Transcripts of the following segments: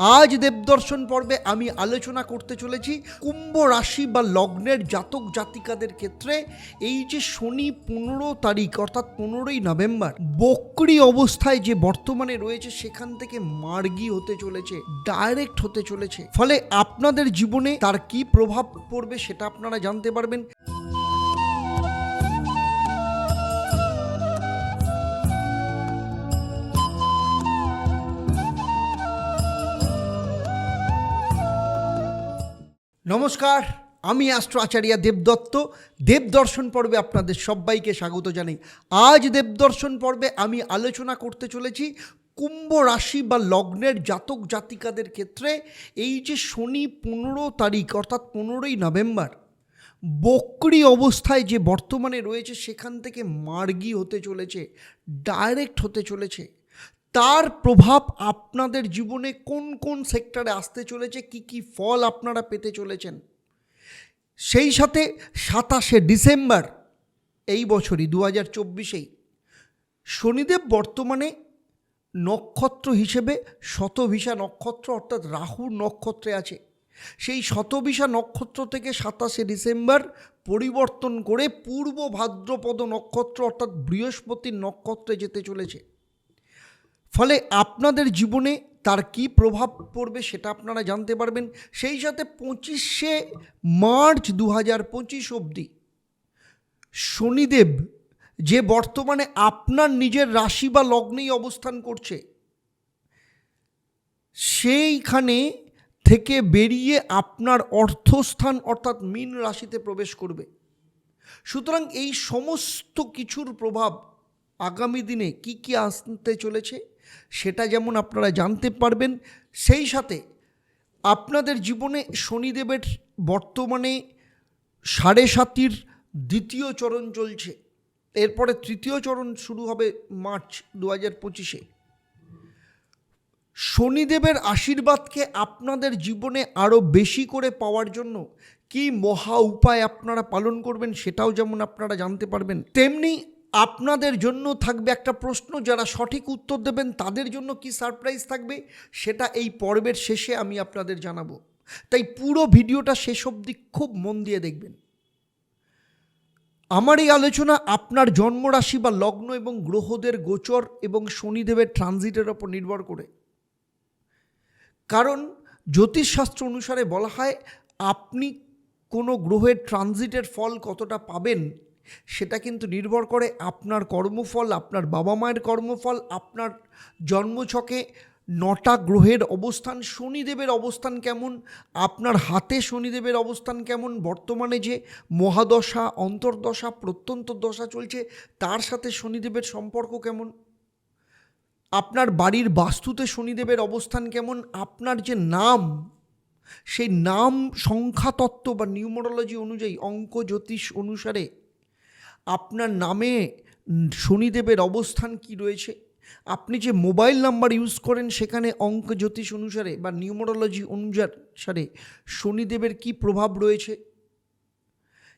আজ দেবদর্শন পর্বে আমি আলোচনা করতে চলেছি কুম্ভ রাশি বা লগ্নের জাতক জাতিকাদের ক্ষেত্রে এই যে শনি পনেরো তারিখ, অর্থাৎ পনেরোই নভেম্বর, বক্রি অবস্থায় যে বর্তমানে রয়েছে সেখান থেকে মার্গী হতে চলেছে, ডাইরেক্ট হতে চলেছে। ফলে আপনাদের জীবনে তার কি প্রভাব পড়বে সেটা আপনারা জানতে পারবেন। নমস্কার, আমি অ্যাস্ট্রো আচার্য দেবদত্ত। দেবদর্শন পর্বে আপনাদের সবাইকে স্বাগত জানাই। আজ দেবদর্শন পর্বে আমি আলোচনা করতে চলেছি কুম্ভ রাশি বা লগ্নের জাতক জাতিকাদের ক্ষেত্রে এই যে শনি পনেরো তারিখ, অর্থাৎ পনেরোই নভেম্বর, বক্রি অবস্থায় যে বর্তমানে রয়েছে, সেখান থেকে মার্গি হতে চলেছে, ডাইরেক্ট হতে চলেছে। তার প্রভাব আপনাদের জীবনে কোন কোন সেক্টরে আসতে চলেছে? কি কি ফল আপনারা পেতে চলেছেন? সেই সাথে সাতাশে ডিসেম্বর এই বছরই দু হাজার চব্বিশেই, শনিদেব বর্তমানে নক্ষত্র হিসেবে শতভিসা নক্ষত্র, অর্থাৎ রাহুর নক্ষত্রে আছে। সেই শতভিসা নক্ষত্র থেকে সাতাশে ডিসেম্বর পরিবর্তন করে পূর্ব ভাদ্রপদ নক্ষত্র, অর্থাৎ বৃহস্পতির নক্ষত্রে যেতে চলেছে। ফলে আপনাদের জীবনে তার কি প্রভাব পড়বে সেটা আপনারা জানতে পারবেন। সেই সাথে পঁচিশে মার্চ দু হাজার পঁচিশ অবধি শনিদেব যে বর্তমানে আপনার নিজের রাশি বা লগ্নেই অবস্থান করছে, সেইখানে থেকে বেরিয়ে আপনার অর্থস্থান অর্থাৎ মীন রাশিতে প্রবেশ করবে। সুতরাং এই সমস্ত কিছুর প্রভাব আগামী দিনে কি কি আসতে চলেছে? সেটা যেমন আপনারা জানতে পারবেন, সেই সাথে আপনাদের জীবনে শনিদেবের বর্তমানে সাড়ে সাতির দ্বিতীয় চরণ চলছে। এরপরে তৃতীয় চরণ শুরু হবে মার্চ দু হাজার পঁচিশে। শনিদেবের আশীর্বাদকে আপনাদের জীবনে আরও বেশি করে পাওয়ার জন্য কি মহা উপায় আপনারা পালন করবেন সেটাও যেমন আপনারা জানতে পারবেন, তেমনি আপনাদের জন্য থাকবে একটা প্রশ্ন, যারা সঠিক উত্তর দেবেন তাদের জন্য কি সারপ্রাইজ থাকবে? সেটা এই পর্বের শেষে আমি আপনাদের জানাব। তাই পুরো ভিডিওটা শেষ অবধি খুব মন দিয়ে দেখবেন। আমার এই আলোচনা আপনার জন্মরাশি বা লগ্ন এবং গ্রহদের গোচর এবং শনিদেবের ট্রানজিটের ওপর নির্ভর করে। কারণ জ্যোতিষশাস্ত্র অনুসারে বলা হয়, আপনি কোনো গ্রহের ট্রানজিটের ফল কতটা পাবেন সেটা কিন্তু নির্ভর করে আপনার কর্মফল, আপনার বাবা মায়ের কর্মফল, আপনার জন্মছকে নটা গ্রহের অবস্থান, শনিদেবের অবস্থান কেমন, আপনার হাতে শনিদেবের অবস্থান কেমন, বর্তমানে যে মহাদশা, অন্তর্দশা, প্রত্যন্ত দশা চলছে, তার সাথে শনিদেবের সম্পর্ক কেমন? আপনার বাড়ির বাস্তুতে শনিদেবের অবস্থান কেমন? আপনার যে নাম, সেই নাম সংখ্যাতত্ত্ব বা নিউমোরোলজি অনুযায়ী, অঙ্ক, জ্যোতিষ অনুসারে আপনার নামে শনিদেবের অবস্থান কি রয়েছে? আপনি যে মোবাইল নাম্বার ইউজ করেন সেখানে অঙ্ক, জ্যোতিষ অনুসারে বা নিউমোরোলজি অনুসারে শনিদেবের কি প্রভাব রয়েছে?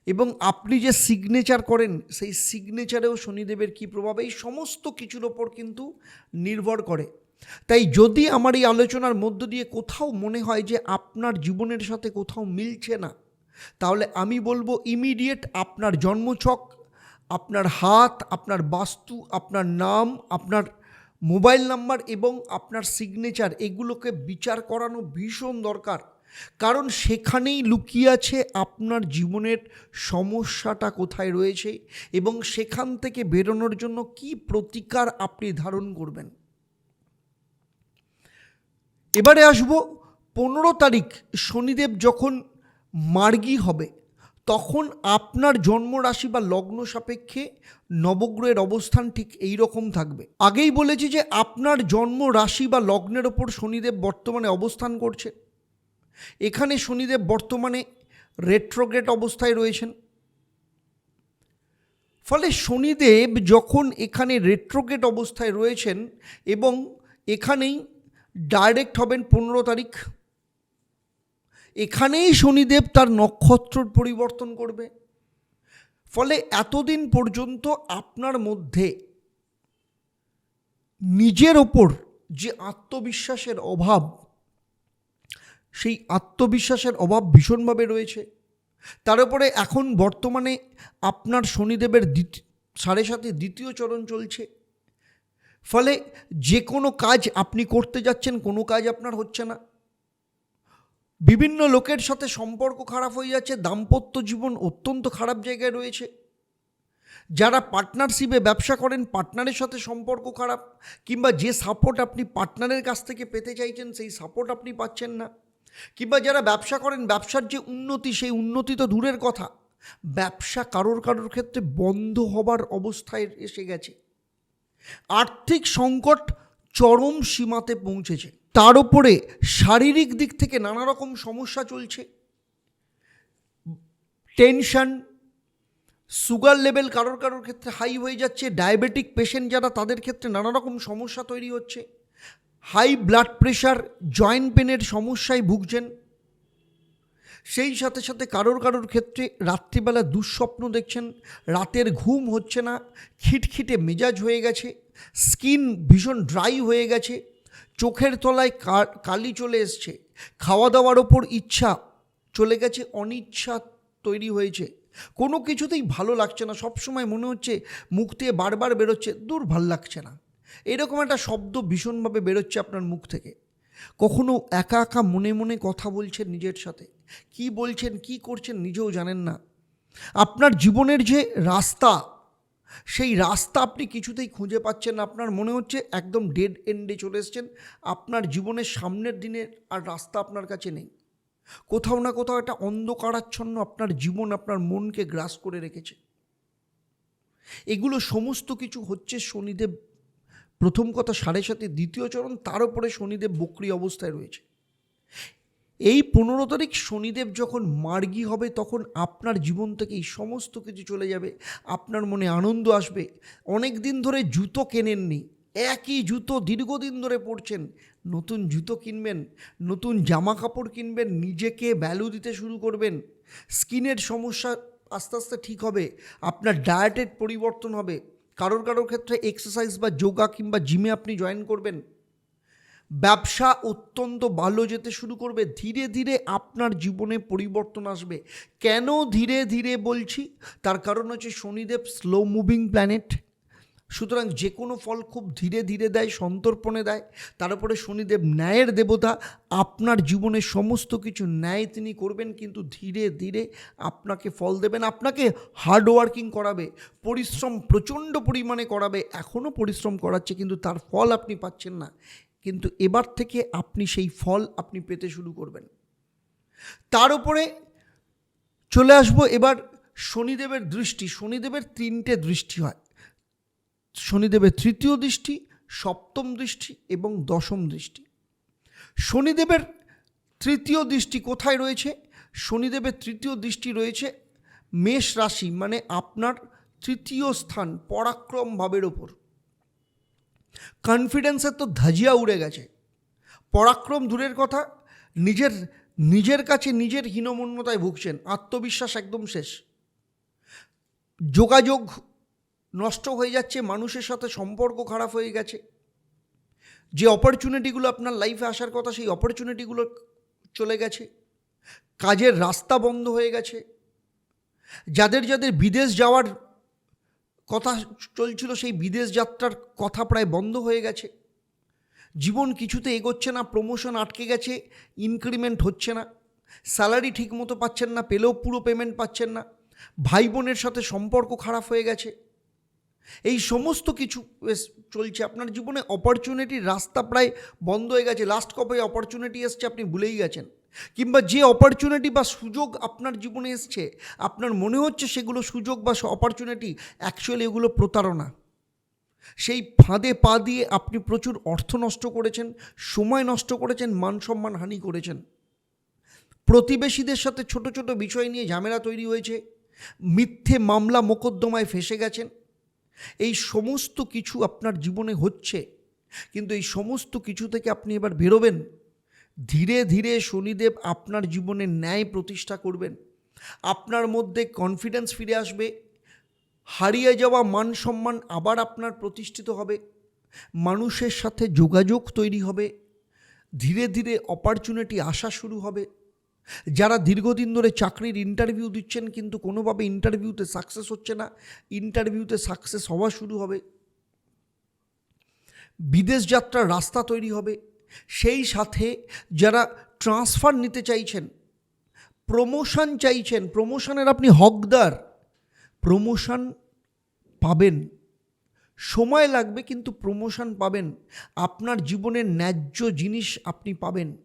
এবং আপনি যে সিগনেচার করেন, সেই সিগনেচারেও শনিদেবের কী প্রভাব? এই সমস্ত কিছুর ওপর কিন্তু নির্ভর করে। তাই যদি আমার এই আলোচনার মধ্য দিয়ে কোথাও মনে হয় যে আপনার জীবনের সাথে কোথাও মিলছে না, তাহলে আমি বলব ইমিডিয়েট আপনার জন্মছক আপনার হাত, আপনার বাস্তু, আপনার নাম, আপনার মোবাইল নাম্বার এবং আপনার সিগনেচার এগুলোকে বিচার করানো ভীষণ দরকার। কারণ সেখানেই লুকিয়ে আছে আপনার জীবনের সমস্যাটা কোথায় রয়েছে এবং সেখান থেকে বেরোনোর জন্য কি প্রতিকার আপনি ধারণ করবেন। এবারে আসব, পনেরো তারিখ শনিদেব যখন মার্গী হবে তখন আপনার জন্ম রাশি বা লগ্ন সাপেক্ষে নবগ্রহের অবস্থান ঠিক এই রকম থাকবে। আগেই বলেছি যে আপনার জন্ম রাশি বা লগ্নের ওপর শনিদেব বর্তমানে অবস্থান করছে এখানে শনিদেব বর্তমানে রেট্রোগ্রেট অবস্থায় রয়েছেন। ফলে শনিদেব যখন এখানে রেট্রোগ্রেট অবস্থায় রয়েছেন এবং এখানেই ডাইরেক্ট হবেন পনেরো তারিখ এখানেই শনিদেব তার নক্ষত্র পরিবর্তন করবে। ফলে এতদিন পর্যন্ত আপনার মধ্যে নিজের ওপর যে আত্মবিশ্বাসের অভাব, সেই আত্মবিশ্বাসের অভাব ভীষণভাবে রয়েছে। তার উপরে এখন বর্তমানে আপনার শনিদেবের দ্বিতীয় সাড়ে সাথে দ্বিতীয় চরণ চলছে। ফলে যে কোনো কাজ আপনি করতে যাচ্ছেন, কোনো কাজ আপনার হচ্ছে না। বিভিন্ন লোকের সাথে সম্পর্ক খারাপ হয়ে যাচ্ছে, দাম্পত্য জীবন অত্যন্ত খারাপ জায়গায় রয়েছে। যারা পার্টনারশিপে ব্যবসা করেন পার্টনারের সাথে সম্পর্ক খারাপ, কিংবা যে সাপোর্ট আপনি পার্টনারের কাছ থেকে পেতে চাইছেন, সেই সাপোর্ট আপনি পাচ্ছেন না। কিংবা যারা ব্যবসা করেন, ব্যবসার যে উন্নতি, সেই উন্নতি তো দূরের কথা। ব্যবসা কারোর কারোর ক্ষেত্রে বন্ধ হবার অবস্থায় এসে গেছে। আর্থিক সংকট চরম সীমাতে পৌঁছেছে। তার উপরে শারীরিক দিক থেকে নানা রকম সমস্যা চলছে। টেনশন, সুগার লেভেল কারোর কারোর ক্ষেত্রে হাই হয়ে যাচ্ছে, ডায়াবেটিক পেশেন্ট যারা তাদের ক্ষেত্রে নানা রকম সমস্যা তৈরি হচ্ছে। হাই ব্লাড প্রেশার, জয়েন্ট পেনের সমস্যায় ভুগছেন। সেই সাথে সাথে কারোর কারোর ক্ষেত্রে রাত্রিবেলা দুঃস্বপ্ন দেখছেন, রাতের ঘুম হচ্ছে না, খিটখিটে মেজাজ হয়ে গেছে, স্কিন ভীষণ ড্রাই হয়ে গেছে। চোখের তলায় কালি চলে এসছে। খাওয়া দাওয়ার ওপর ইচ্ছা চলে গেছে, অনিচ্ছা তৈরি হয়েছে। কোনো কিছুতেই ভালো লাগছে না। সবসময় মনে হচ্ছে মুখ থেকে বারবার বেরোচ্ছে, দূর ভালো লাগছে না। এরকম একটা শব্দ ভীষণভাবে বেরোচ্ছে আপনার মুখ থেকে। কখনো একা একা মনে মনে কথা বলছেন নিজের সাথে। কি বলছেন, কি করছেন নিজেও জানেন না। আপনার জীবনের যে রাস্তা সেই রাস্তা আপনি কিছুতেই খুঁজে পাচ্ছেন না। আপনার মনে হচ্ছে একদম ডেড এন্ডে চলে এসছেন। আপনার জীবনের সামনের দিনের আর রাস্তা আপনার কাছে নেই। কোথাও না কোথাও একটা অন্ধকারাচ্ছন্ন আপনার জীবন আপনার মনকে গ্রাস করে রেখেছে। এগুলো সমস্ত কিছু হচ্ছে শনিদেব। প্রথম কথা সাড়ে সাথে দ্বিতীয় চরণ, তার উপরে শনিদেব বক্রি অবস্থায় রয়েছে। এই পনেরো তারিখ শনিদেব যখন মার্গী হবে, তখন আপনার জীবন থেকে এই সমস্ত কিছু চলে যাবে। আপনার মনে আনন্দ আসবে। অনেক দিন ধরে জুতো কেনেননি। একই জুতো দীর্ঘদিন ধরে পরছেন। নতুন জুতো কিনবেন, নতুন জামা কাপড় কিনবেন, নিজেকে ভ্যালু দিতে শুরু করবেন। স্কিনের সমস্যা আস্তে আস্তে ঠিক হবে। আপনার ডায়েটের পরিবর্তন হবে। কারোর কারোর ক্ষেত্রে এক্সারসাইজ বা যোগা কিংবা জিমে আপনি জয়েন করবেন। ব্যবসা অত্যন্ত ভালো যেতে শুরু করবে, ধীরে ধীরে আপনার জীবনে পরিবর্তন আসবে। কেন ধীরে ধীরে বলছি? তার কারণ হচ্ছে শনিদেব স্লো মুভিং প্ল্যানেট সুতরাং যে কোনো ফল খুব ধীরে ধীরে দেয়, সন্তর্পণে দেয়। তার উপরে শনিদেব ন্যায়ের দেবতা। আপনার জীবনে সমস্ত কিছু ন্যায় তিনি করবেন, কিন্তু ধীরে ধীরে আপনাকে ফল দেবেন। আপনাকে হার্ড ওয়ার্কিং করাবে, পরিশ্রম প্রচণ্ড পরিমাণে করাবে। এখনও পরিশ্রম করাচ্ছে, কিন্তু তার ফল আপনি পাচ্ছেন না। কিন্তু এবার থেকে আপনি সেই ফল আপনি পেতে শুরু করবেন। তার উপরে চলে আসব এবার শনিদেবের দৃষ্টি। শনিদেবের তিনটে দৃষ্টি হয়। শনিদেবের তৃতীয় দৃষ্টি, সপ্তম দৃষ্টি এবং দশম দৃষ্টি। শনিদেবের তৃতীয় দৃষ্টি কোথায় রয়েছে? শনিদেবের তৃতীয় দৃষ্টি রয়েছে মেষ রাশি মানে আপনার তৃতীয় স্থান পরাক্রম ভাবের ওপর। কনফিডেন্সের তো ধাজিয়া উড়ে গেছে। পরাক্রম দূরের কথা, নিজের নিজের কাছে নিজের হীনমন্যতায় ভুগছেন, আত্মবিশ্বাস একদম শেষ। যোগাযোগ নষ্ট হয়ে যাচ্ছে, মানুষের সাথে সম্পর্ক খারাপ হয়ে গেছে। যে অপরচুনিটিগুলো আপনার লাইফে আসার কথা, সেই অপরচুনিটিগুলো চলে গেছে। কাজের রাস্তা বন্ধ হয়ে গেছে। যাদের যাদের বিদেশ যাওয়ার কথা চলছিল, সেই বিদেশ যাত্রার কথা প্রায় বন্ধ হয়ে গেছে। জীবন কিছুতে এগোচ্ছে না প্রমোশন আটকে গেছে ইনক্রিমেন্ট হচ্ছে না। স্যালারি ঠিক মতো পাচ্ছেন না, পেলেও পুরো পেমেন্ট পাচ্ছেন না। ভাই বোনের সাথে সম্পর্ক খারাপ হয়ে গেছে। এই সমস্ত কিছু চলছে। আপনার জীবনে অপরচুনিটির রাস্তা প্রায় বন্ধ হয়ে গেছে। লাস্ট কবে অপরচুনিটি এসছে, আপনি ভুলেই গেছেন। কিংবা যে অপরচুনিটি বা সুযোগ আপনার জীবনে এসছে, আপনার মনে হচ্ছে সেগুলো সুযোগ বা অপরচুনিটি অ্যাকচুয়ালি এগুলো প্রতারণা। সেই ফাঁদে পা দিয়ে আপনি প্রচুর অর্থ নষ্ট করেছেন, সময় নষ্ট করেছেন, মান সম্মান হানি করেছেন। প্রতিবেশীদের সাথে ছোট ছোট বিষয় নিয়ে ঝামেলা তৈরি হয়েছে, মিথ্যে মামলা মোকদ্দমায় ফেসে গেছেন। এই সমস্ত কিছু আপনার জীবনে হচ্ছে, কিন্তু এই সমস্ত কিছু থেকে আপনি এবার বেরোবেন। ধীরে ধীরে শনিদেব আপনার জীবনে ন্যায় প্রতিষ্ঠা করবেন। আপনার মধ্যে কনফিডেন্স ফিরে আসবে। হারিয়ে যাওয়া মান সম্মান আবার আপনার প্রতিষ্ঠিত হবে। মানুষের সাথে যোগাযোগ তৈরি হবে। ধীরে ধীরে অপরচুনিটি আসা শুরু হবে। যারা দীর্ঘদিন ধরে চাকরির ইন্টারভিউ দিচ্ছেন কিন্তু কোনোভাবে ইন্টারভিউতে সাকসেস হচ্ছে না ইন্টারভিউতে সাকসেস হওয়া শুরু হবে। বিদেশ যাত্রার রাস্তা তৈরি হবে। সেই সাথে যারা ট্রান্সফার নিতে চাইছেন প্রমোশন চাইছেন প্রমোশনের আপনি হকদার প্রমোশন পাবেন। সময় লাগবে কিন্তু প্রমোশন পাবেন। আপনার জীবনের ন্যায্য জিনিস আপনি পাবেন।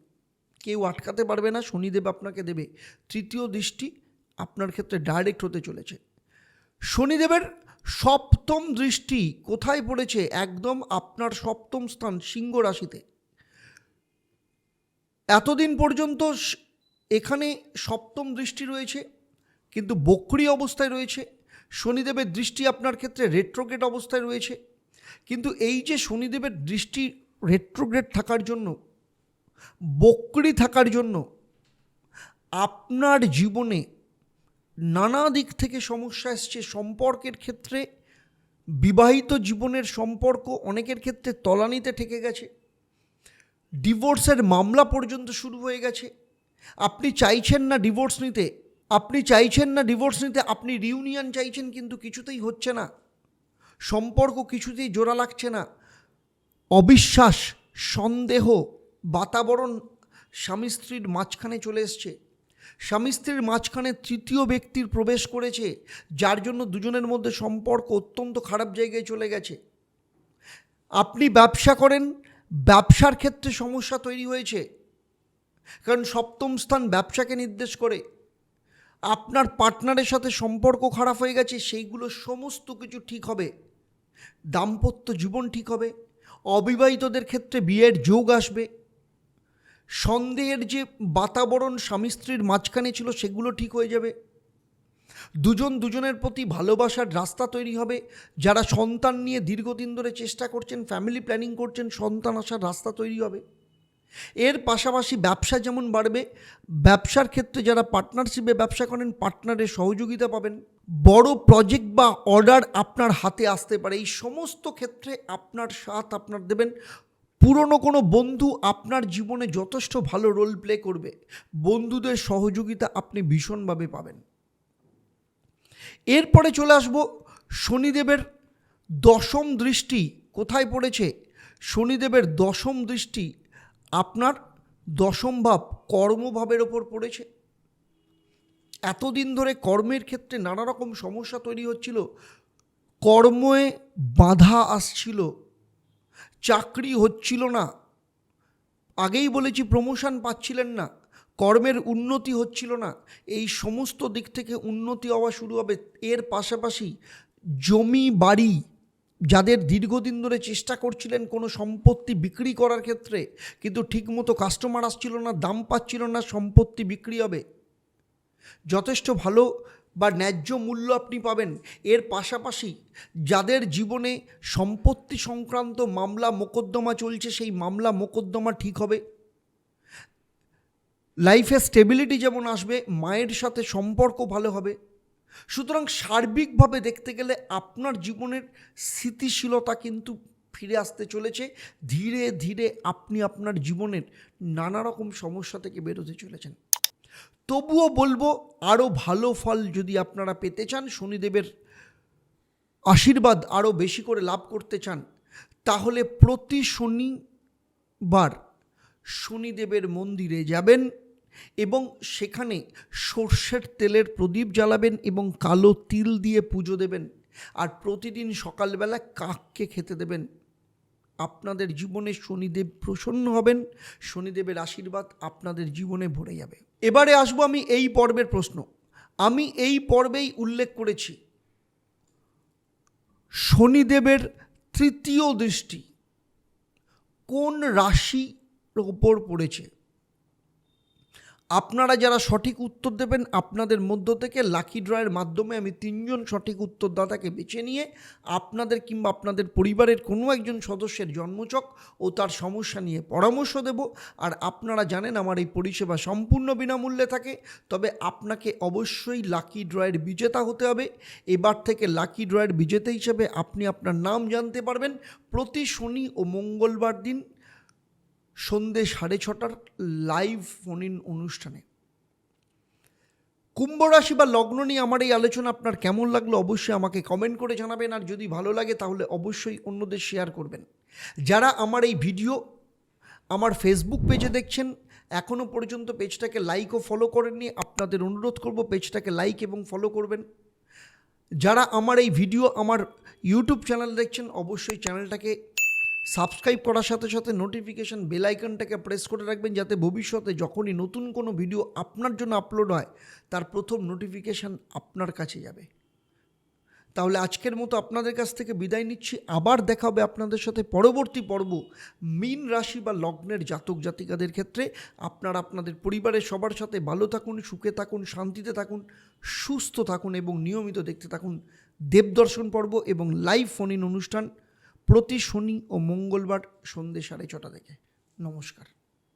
কেউ আটকাতে পারবে না, শনিদেব আপনাকে দেবে। তৃতীয় দৃষ্টি আপনার ক্ষেত্রে ডাইরেক্ট হতে চলেছে। শনিদেবের সপ্তম দৃষ্টি কোথায় পড়েছে? একদম আপনার সপ্তম স্থান, সিংহ রাশিতে। এতদিন পর্যন্ত এখানে সপ্তম দৃষ্টি রয়েছে, কিন্তু বক্রি অবস্থায় রয়েছে, শনিদেবের দৃষ্টি আপনার ক্ষেত্রে রেট্রোগ্রেড অবস্থায় রয়েছে, কিন্তু এই যে শনিদেবের দৃষ্টি রেট্রোগ্রেড থাকার জন্য, বক্রি থাকার জন্য, আপনার জীবনে নানা দিক থেকে সমস্যা এসছে, সম্পর্কের ক্ষেত্রে বিবাহিত জীবনের সম্পর্ক অনেকের ক্ষেত্রে তলানিতে ঠেকে গেছে। ডিভোর্সের মামলা পর্যন্ত শুরু হয়ে গেছে। আপনি চাইছেন না ডিভোর্স নিতে, আপনি চাইছেন না ডিভোর্স নিতে, আপনি রিউনিয়ন চাইছেন কিন্তু কিছুতেই হচ্ছে না। সম্পর্ক কিছুতেই জোড়া লাগছে না। অবিশ্বাস, সন্দেহ, বাতাবরণ স্বামী স্ত্রীর মাঝখানে চলে এসছে। স্বামী স্ত্রীর মাঝখানে তৃতীয় ব্যক্তির প্রবেশ করেছে, যার জন্য দুজনের মধ্যে সম্পর্ক অত্যন্ত খারাপ জায়গায় চলে গেছে। আপনি ব্যবসা করেন ব্যবসার ক্ষেত্রে সমস্যা তৈরি হয়েছে। কারণ সপ্তম স্থান ব্যবসাকে নির্দেশ করে। আপনার পার্টনারের সাথে সম্পর্ক খারাপ হয়ে গেছে, সেইগুলো সমস্ত কিছু ঠিক হবে। দাম্পত্য জীবন ঠিক হবে। অবিবাহিতদের ক্ষেত্রে বিয়ের যোগ আসবে। সন্দেহের যে বাতাবরণ স্বামী স্ত্রীর মাঝখানে ছিল, সেগুলো ঠিক হয়ে যাবে। দুজন দুজনের প্রতি ভালোবাসার রাস্তা তৈরি হবে। যারা সন্তান নিয়ে দীর্ঘদিন ধরে চেষ্টা করছেন ফ্যামিলি প্ল্যানিং করছেন, সন্তান আসার রাস্তা তৈরি হবে। এর পাশাপাশি ব্যবসা যেমন বাড়বে, ব্যবসার ক্ষেত্রে যারা পার্টনারশিপে ব্যবসা করেন পার্টনারের সহযোগিতা পাবেন। বড় প্রজেক্ট বা অর্ডার আপনার হাতে আসতে পারে। এই সমস্ত ক্ষেত্রে আপনার সাথ আপনার দেবেন। পুরনো কোনো বন্ধু আপনার জীবনে যথেষ্ট ভালো রোল প্লে করবে। বন্ধুদের সহযোগিতা আপনি ভীষণভাবে পাবেন। এরপরে চলে আসব শনিদেবের দশম দৃষ্টি। কোথায় পড়েছে? শনিদেবের দশম দৃষ্টি আপনার দশম ভাব কর্মভাবের ওপর পড়েছে। এতদিন ধরে কর্মের ক্ষেত্রে নানা রকম সমস্যা তৈরি হচ্ছিল। কর্মে বাধা আসছিল। চাকরি হচ্ছিল না। আগেই বলেছি প্রমোশন পাচ্ছিলেন না। কর্মের উন্নতি হচ্ছিল না। এই সমস্ত দিক থেকে উন্নতি হওয়া শুরু হবে। এর পাশাপাশি জমি, বাড়ি যাদের দীর্ঘদিন ধরে চেষ্টা করছিলেন কোনো সম্পত্তি বিক্রি করার ক্ষেত্রে, কিন্তু ঠিকমতো কাস্টমার আসছিল না, দাম পাচ্ছিল না, সম্পত্তি বিক্রি হবে। যথেষ্ট ভালো বা ন্যায্য মূল্য আপনি পাবেন। এর পাশাপাশি যাদের জীবনে সম্পত্তি সংক্রান্ত মামলা, মোকদ্দমা চলছে, সেই মামলা, মোকদ্দমা ঠিক হবে। লাইফে স্টেবিলিটি যেমন আসবে, মায়ের সাথে সম্পর্ক ভালো হবে। সুতরাং সার্বিকভাবে দেখতে গেলে আপনার জীবনের স্থিতিশীলতা কিন্তু ফিরে আসতে চলেছে। ধীরে ধীরে আপনি আপনার জীবনের নানা রকম সমস্যা থেকে বেরোতে চলেছেন। তবুও বলব আরও ভালো ফল যদি আপনারা পেতে চান, শনিদেবের আশীর্বাদ আরও বেশি করে লাভ করতে চান, তাহলে প্রতি শনিবার শনিদেবের মন্দিরে যাবেন। এবং সেখানে সর্ষের তেলের প্রদীপ জ্বালাবেন এবং কালো তিল দিয়ে পুজো দেবেন। আর প্রতিদিন সকালবেলা কাককে খেতে দেবেন। আপনাদের জীবনে শনিদেব প্রসন্ন হবেন, শনিদেবের আশীর্বাদ আপনাদের জীবনে ভরে যাবে। এবারে আসব আমি এই পর্বের প্রশ্ন। আমি এই পর্বেই উল্লেখ করেছি শনিদেবের তৃতীয় দৃষ্টি কোন রাশির ওপর পড়েছে? আপনারা যারা সঠিক উত্তর দেবেন, আপনাদের মধ্য থেকে লাকি ড্রয়ের মাধ্যমে আমি তিনজন সঠিক উত্তরদাতাকে বেছে নিয়ে আপনাদের কিংবা আপনাদের পরিবারের কোনো একজন সদস্যের জন্মচক ও তার সমস্যা নিয়ে পরামর্শ দেব। আর আপনারা জানেন আমার এই পরিষেবা সম্পূর্ণ বিনামূল্যে থাকে, তবে আপনাকে অবশ্যই লাকি ড্রয়ের বিজেতা হতে হবে। এবার থেকে লাকি ড্রয়ের বিজেতা হিসেবে আপনি আপনার নাম জানতে পারবেন। প্রতি শনি ও মঙ্গলবার দিন সন্ধে সাড়ে ছটার লাইভ ফোন ইন অনুষ্ঠানে। কুম্ভ রাশি বা লগ্ন নিয়ে আমার এই আলোচনা আপনার কেমন লাগল অবশ্যই আমাকে কমেন্ট করে জানাবেন, আর যদি ভালো লাগে তাহলে অবশ্যই অন্যদের শেয়ার করবেন। যারা আমার এই ভিডিও আমার ফেসবুক পেজে দেখছেন এখনও পর্যন্ত পেজটাকে লাইক ও ফলো করেননি, আপনাদের অনুরোধ করব পেজটাকে লাইক এবং ফলো করবেন। যারা আমার এই ভিডিও আমার ইউটিউব চ্যানেল দেখছেন, অবশ্যই চ্যানেলটাকে সাবস্ক্রাইব করার সাথে সাথে নোটিফিকেশান বেল আইকনটাকে প্রেস করে রাখবেন যাতে ভবিষ্যতে যখনই নতুন কোনো ভিডিও আপনার জন্য আপলোড হয়, তার প্রথম নোটিফিকেশান আপনার কাছে যাবে। তাহলে আজকের মতো আপনাদের কাছ থেকে বিদায় নিচ্ছি। আবার দেখা হবে আপনাদের সাথে পরবর্তী পর্ব মীন রাশি বা লগ্নের জাতক জাতিকাদের ক্ষেত্রে। আপনারা আপনাদের পরিবারের সবার সাথে ভালো থাকুন, সুখে থাকুন, শান্তিতে থাকুন, সুস্থ থাকুন এবং নিয়মিত দেখতে থাকুন দেবদর্শন পর্ব এবং লাইভ ফোন ইন অনুষ্ঠান। প্রতি শনি ও মঙ্গলবার সন্ধ্যে সাড়ে ছটা থেকে। নমস্কার।